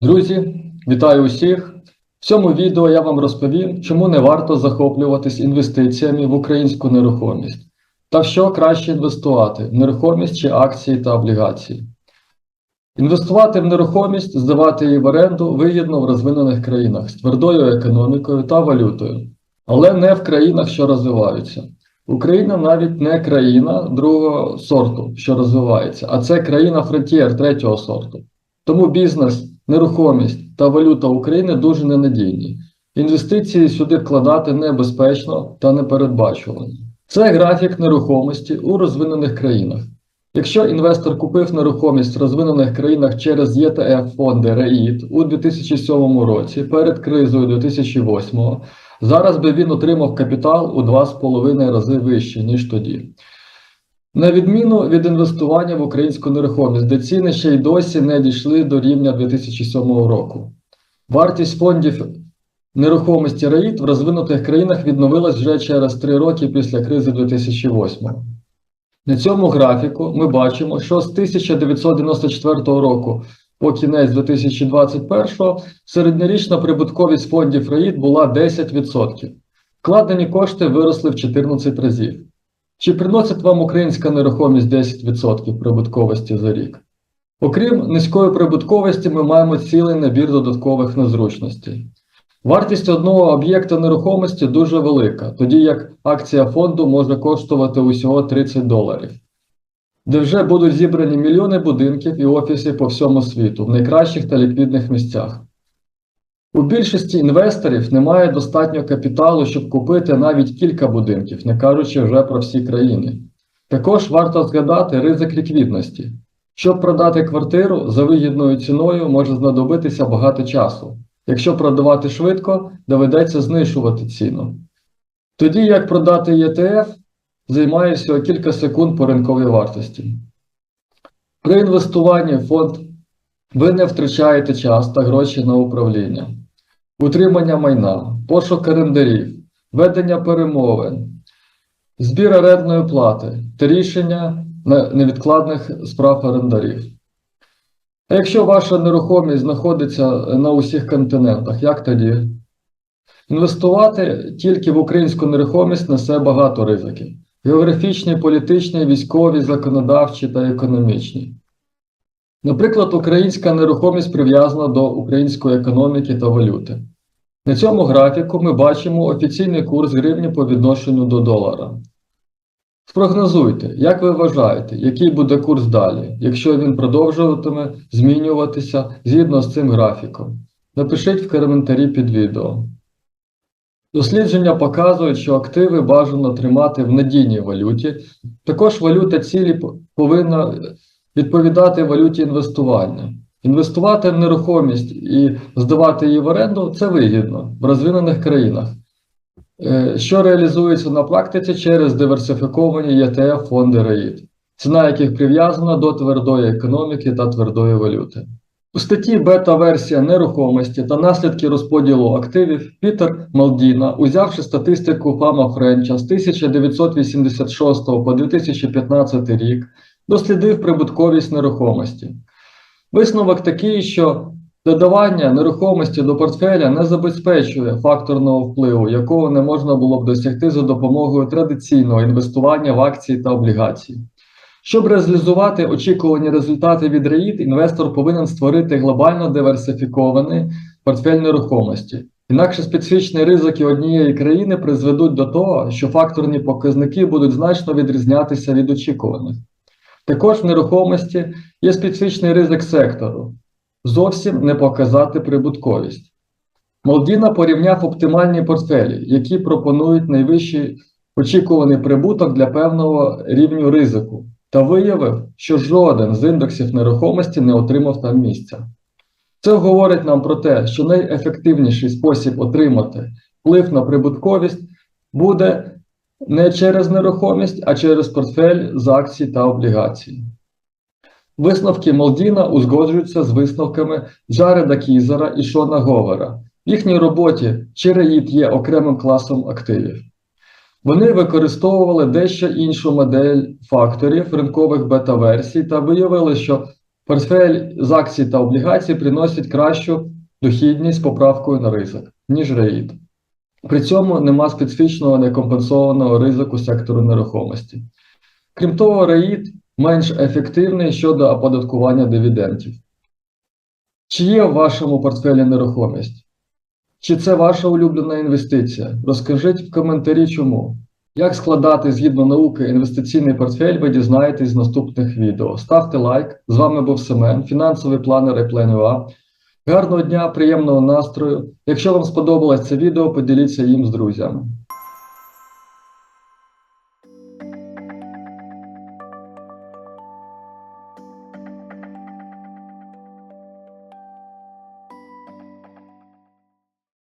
Друзі, вітаю усіх! В цьому відео я вам розповім, чому не варто захоплюватись інвестиціями в українську нерухомість та в що краще інвестувати в нерухомість чи акції та облігації. Інвестувати в нерухомість, здавати її в оренду вигідно в розвинених країнах з твердою економікою та валютою, але не в країнах, що розвиваються. Україна навіть не країна другого сорту, що розвивається, а це країна фронтір третього сорту. Тому бізнес, нерухомість та валюта України дуже ненадійні. Інвестиції сюди вкладати небезпечно та непередбачувано. Це графік нерухомості у розвинених країнах. Якщо інвестор купив нерухомість в розвинених країнах через ЄТФ фонди РЕІТ у 2007 році перед кризою 2008, зараз би він отримав капітал у 2,5 рази вище, ніж тоді. На відміну від інвестування в українську нерухомість, де ціни ще й досі не дійшли до рівня 2007 року. Вартість фондів нерухомості РЕІТ в розвинутих країнах відновилась вже через 3 роки після кризи 2008. На цьому графіку ми бачимо, що з 1994 року по кінець 2021 середньорічна прибутковість фондів РЕІТ була 10%. Вкладені кошти виросли в 14 разів. Чи приносить вам українська нерухомість 10% прибутковості за рік? Окрім низької прибутковості, ми маємо цілий набір додаткових незручностей. Вартість одного об'єкта нерухомості дуже велика, тоді як акція фонду може коштувати усього 30 доларів, де вже будуть зібрані мільйони будинків і офісів по всьому світу в найкращих та ліквідних місцях. У більшості інвесторів немає достатньо капіталу, щоб купити навіть кілька будинків, не кажучи вже про всі країни. Також варто згадати ризик ліквідності. Щоб продати квартиру за вигідною ціною може знадобитися багато часу. Якщо продавати швидко, доведеться знижувати ціну. Тоді як продати ЄТФ займає всього кілька секунд по ринковій вартості. При інвестуванні в фонд ви не втрачаєте час та гроші на управління, утримання майна, пошук орендарів, ведення перемовин, збір орендної плати та рішення невідкладних справ орендарів. А якщо ваша нерухомість знаходиться на усіх континентах, як тоді? Інвестувати тільки в українську нерухомість несе багато ризиків: географічні, політичні, військові, законодавчі та економічні. Наприклад, українська нерухомість прив'язана до української економіки та валюти. На цьому графіку ми бачимо офіційний курс гривні по відношенню до долара. Спрогнозуйте, як ви вважаєте, який буде курс далі, якщо він продовжуватиме змінюватися згідно з цим графіком. Напишіть в коментарі під відео. Дослідження показують, що активи бажано тримати в надійній валюті. Також валюта цілі повинна відповідати валюті інвестування. Інвестувати в нерухомість і здавати її в оренду це вигідно в розвинених країнах, що реалізується на практиці через диверсифіковані ЄТФ фонди РЕІТ, ціна яких прив'язана до твердої економіки та твердої валюти. У статті бета-версія нерухомості та наслідки розподілу активів Пітер Малдіна, узявши статистику Фама Френча з 1986 по 2015 рік, дослідив прибутковість нерухомості. Висновок такий, що додавання нерухомості до портфеля не забезпечує факторного впливу, якого не можна було б досягти за допомогою традиційного інвестування в акції та облігації. Щоб реалізувати очікувані результати від РЕІТ, інвестор повинен створити глобально диверсифікований портфель нерухомості. Інакше специфічні ризики однієї країни призведуть до того, що факторні показники будуть значно відрізнятися від очікуваних. Також в нерухомості є специфічний ризик сектору зовсім не показати прибутковість. Молдіна порівняв оптимальні портфелі, які пропонують найвищий очікуваний прибуток для певного рівню ризику, та виявив, що жоден з індексів нерухомості не отримав там місця. Це говорить нам про те, що найефективніший спосіб отримати вплив на прибутковість буде не через нерухомість, а через портфель з акцій та облігацій. Висновки Молдіна узгоджуються з висновками Джареда Кізера і Шона Говера. В їхній роботі чи РЕїт є окремим класом активів. Вони використовували дещо іншу модель факторів ринкових бета-версій та виявили, що Портфель з акцій та облігацій приносить кращу дохідність з поправкою на ризик, ніж REIT. При цьому нема специфічного некомпенсованого ризику сектору нерухомості. Крім того, REIT менш ефективний щодо оподаткування дивідендів. Чи є в вашому портфелі нерухомість? Чи це ваша улюблена інвестиція? Розкажіть в коментарі чому. Як складати згідно науки інвестиційний портфель, ви дізнаєтесь з наступних відео. Ставте лайк. З вами був Семен, фінансовий планер і iPlan.ua. Гарного дня, приємного настрою. Якщо вам сподобалось це відео, поділіться їм з друзями.